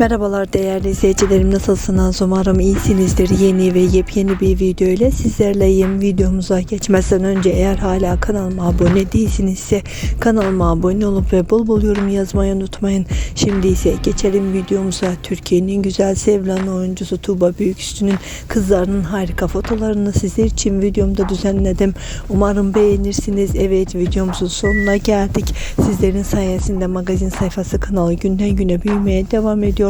Merhabalar değerli izleyicilerim nasılsınız? Umarım iyisinizdir. Yeni ve yepyeni bir video ile sizlerleyim. Videomuza geçmeden önce eğer hala kanalıma abone değilsinizse kanalıma abone olup ve bol bol yorum yazmayı unutmayın. Şimdi ise geçelim videomuza. Türkiye'nin güzel sevilen oyuncusu Tuğba Büyüküstü'nün kızlarının harika fotolarını sizler için videomda düzenledim. Umarım beğenirsiniz. Evet videomuzun sonuna geldik. Sizlerin sayesinde magazin sayfası kanalı günden güne büyümeye devam ediyor.